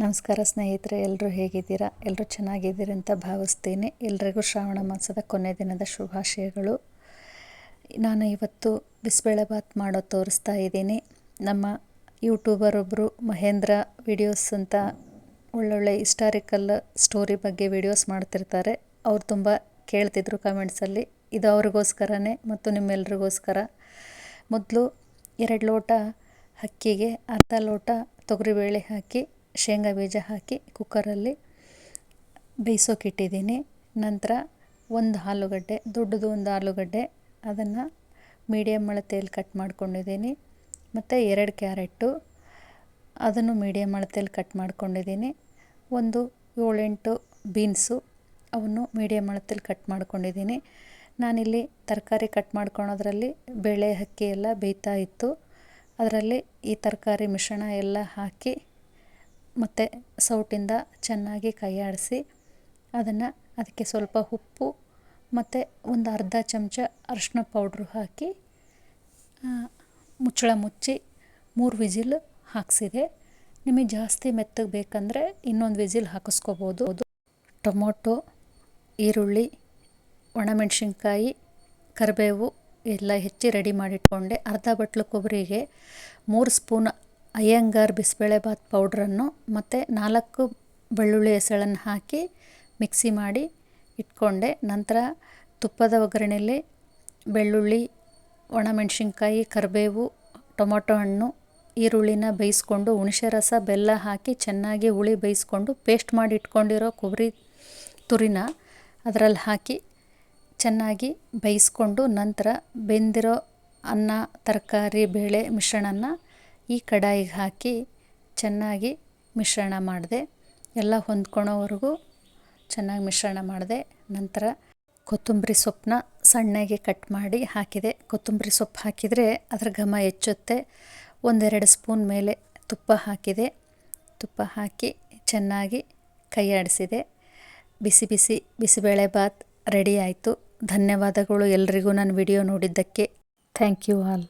ನಮಸ್ಕಾರ ಸ್ನೇಹಿತರೆ ಎಲ್ಲರೂ ಹೇಗಿದ್ದೀರಾ? ಎಲ್ಲರೂ ಚೆನ್ನಾಗಿದ್ದೀರಿ ಅಂತ ಭಾವಿಸ್ತೀನಿ. ಎಲ್ರಿಗೂ ಶ್ರಾವಣ ಮಾಸದ ಕೊನೆ ದಿನದ ಶುಭಾಶಯಗಳು. ನಾನು ಇವತ್ತು ಬಿಸಿಬೇಳೆಭಾತ್ ಮಾಡೋ ತೋರಿಸ್ತಾ ಇದ್ದೀನಿ. ನಮ್ಮ ಯೂಟ್ಯೂಬರ್ ಒಬ್ಬರು ಮಹೇಂದ್ರ ವಿಡಿಯೋಸ್ ಅಂತ ಒಳ್ಳೊಳ್ಳೆ ಹಿಸ್ಟಾರಿಕಲ್ ಸ್ಟೋರಿ ಬಗ್ಗೆ ವಿಡಿಯೋಸ್ ಮಾಡ್ತಿರ್ತಾರೆ. ಅವ್ರು ತುಂಬ ಕೇಳ್ತಿದ್ರು ಕಮೆಂಟ್ಸಲ್ಲಿ. ಇದು ಅವ್ರಿಗೋಸ್ಕರನೇ ಮತ್ತು ನಿಮ್ಮೆಲ್ರಿಗೋಸ್ಕರ. ಮೊದಲು ಎರಡು ಲೋಟ ಅಕ್ಕಿಗೆ ಅರ್ಧ ಲೋಟ ತೊಗರಿಬೇಳೆ ಹಾಕಿ ಶೇಂಗಾ ಬೀಜ ಹಾಕಿ ಕುಕ್ಕರಲ್ಲಿ ಬೇಯಿಸೋಕ್ಕಿಟ್ಟಿದ್ದೀನಿ ನಂತರ ಒಂದು ಆಲೂಗಡ್ಡೆ, ದೊಡ್ಡದು ಒಂದು ಆಲೂಗಡ್ಡೆ, ಅದನ್ನು ಮೀಡಿಯಮ್ ಅಳತೆಯಲ್ಲಿ ಕಟ್ ಮಾಡ್ಕೊಂಡಿದ್ದೀನಿ. ಮತ್ತು ಎರಡು ಕ್ಯಾರೆಟು ಅದನ್ನು ಮೀಡಿಯಮ್ ಅಳತೆಯಲ್ಲಿ ಕಟ್ ಮಾಡ್ಕೊಂಡಿದ್ದೀನಿ. ಒಂದು ಏಳೆಂಟು ಬೀನ್ಸು, ಅವನ್ನು ಮೀಡಿಯಮ್ ಅಳತೆಯಲ್ಲಿ ಕಟ್ ಮಾಡ್ಕೊಂಡಿದ್ದೀನಿ. ನಾನಿಲ್ಲಿ ತರಕಾರಿ ಕಟ್ ಮಾಡ್ಕೊಳೋದ್ರಲ್ಲಿ ಬೇಳೆ, ಅಕ್ಕಿ ಎಲ್ಲ ಬೇಯ್ತಾ ಇತ್ತು. ಅದರಲ್ಲಿ ಈ ತರಕಾರಿ ಮಿಶ್ರಣ ಎಲ್ಲ ಹಾಕಿ ಮತ್ತು ಸೌಟಿಂದ ಚೆನ್ನಾಗಿ ಕೈಯಾಡಿಸಿ ಅದನ್ನು ಅದಕ್ಕೆ ಸ್ವಲ್ಪ ಉಪ್ಪು ಮತ್ತು ಒಂದು ಅರ್ಧ ಚಮಚ ಅರಿಶಿನ ಪೌಡ್ರು ಹಾಕಿ ಮುಚ್ಚಳ ಮುಚ್ಚಿ ಮೂರು ವಿಜಿಲ್ ಹಾಕಿಸಿದೆ. ನಿಮಗೆ ಜಾಸ್ತಿ ಮೆತ್ತಗೆ ಬೇಕಂದರೆ ಇನ್ನೊಂದು ವಿಜಿಲ್ ಹಾಕಿಸ್ಕೋಬೋದು. ಟೊಮೊಟೊ, ಈರುಳ್ಳಿ, ಒಣಮೆಣಸಿನ್ಕಾಯಿ, ಕರಿಬೇವು ಎಲ್ಲ ಹೆಚ್ಚಿ ರೆಡಿ ಮಾಡಿಟ್ಕೊಂಡೆ. ಅರ್ಧ ಬಟ್ಲು ಕೊಬ್ಬರಿಗೆ ಮೂರು ಸ್ಪೂನ್ ಅಯ್ಯಂಗಾರ್ ಬಿಸಿಬೇಳೆಭಾತ್ ಪೌಡ್ರನ್ನು ಮತ್ತು ನಾಲ್ಕು ಬೆಳ್ಳುಳ್ಳಿ ಹೆಸಳನ್ನು ಹಾಕಿ ಮಿಕ್ಸಿ ಮಾಡಿ ಇಟ್ಕೊಂಡೆ. ನಂತರ ತುಪ್ಪದ ಒಗ್ಗರಣೆಯಲ್ಲಿ ಬೆಳ್ಳುಳ್ಳಿ, ಒಣಮೆಣಸಿನ್ಕಾಯಿ, ಕರಿಬೇವು, ಟೊಮೊಟೊ ಹಣ್ಣು, ಈರುಳ್ಳಿನ ಬೇಯಿಸ್ಕೊಂಡು ಹುಣಸೆ ರಸ, ಬೆಲ್ಲ ಹಾಕಿ ಚೆನ್ನಾಗಿ ಹುಳಿ ಬೇಯಿಸ್ಕೊಂಡು ಪೇಸ್ಟ್ ಮಾಡಿ ಇಟ್ಕೊಂಡಿರೋ ಕೊಬ್ಬರಿ ತುರಿನ ಅದರಲ್ಲಿ ಹಾಕಿ ಚೆನ್ನಾಗಿ ಬೇಯಿಸ್ಕೊಂಡು ನಂತರ ಬೆಂದಿರೋ ಅನ್ನ, ತರಕಾರಿ, ಬೇಳೆ ಮಿಶ್ರಣನ ಈ ಕಡಾಯಿಗೆ ಹಾಕಿ ಚೆನ್ನಾಗಿ ಮಿಶ್ರಣ ಮಾಡಿದೆ. ಎಲ್ಲ ಹೊಂದ್ಕೊಳೋವರೆಗೂ ಚೆನ್ನಾಗಿ ಮಿಶ್ರಣ ಮಾಡಿದೆ. ನಂತರ ಕೊತ್ತಂಬರಿ ಸೊಪ್ಪನ್ನ ಸಣ್ಣಗೆ ಕಟ್ ಮಾಡಿ ಹಾಕಿದೆ. ಕೊತ್ತಂಬರಿ ಸೊಪ್ಪು ಹಾಕಿದರೆ ಅದರ ಘಮ ಹೆಚ್ಚುತ್ತೆ. ಒಂದೆರಡು ಸ್ಪೂನ್ ಮೇಲೆ ತುಪ್ಪ ಹಾಕಿದೆ. ತುಪ್ಪ ಹಾಕಿ ಚೆನ್ನಾಗಿ ಕೈಯಾಡಿಸಿದೆ ಬಿಸಿ ಬಿಸಿ ಬಿಸಿ ಬಿಸಿಬೇಳೆಭಾತ್ ರೆಡಿ ಆಯಿತು. ಧನ್ಯವಾದಗಳು ಎಲ್ರಿಗೂ ನನ್ನ ವಿಡಿಯೋ ನೋಡಿದ್ದಕ್ಕೆ. Thank you all.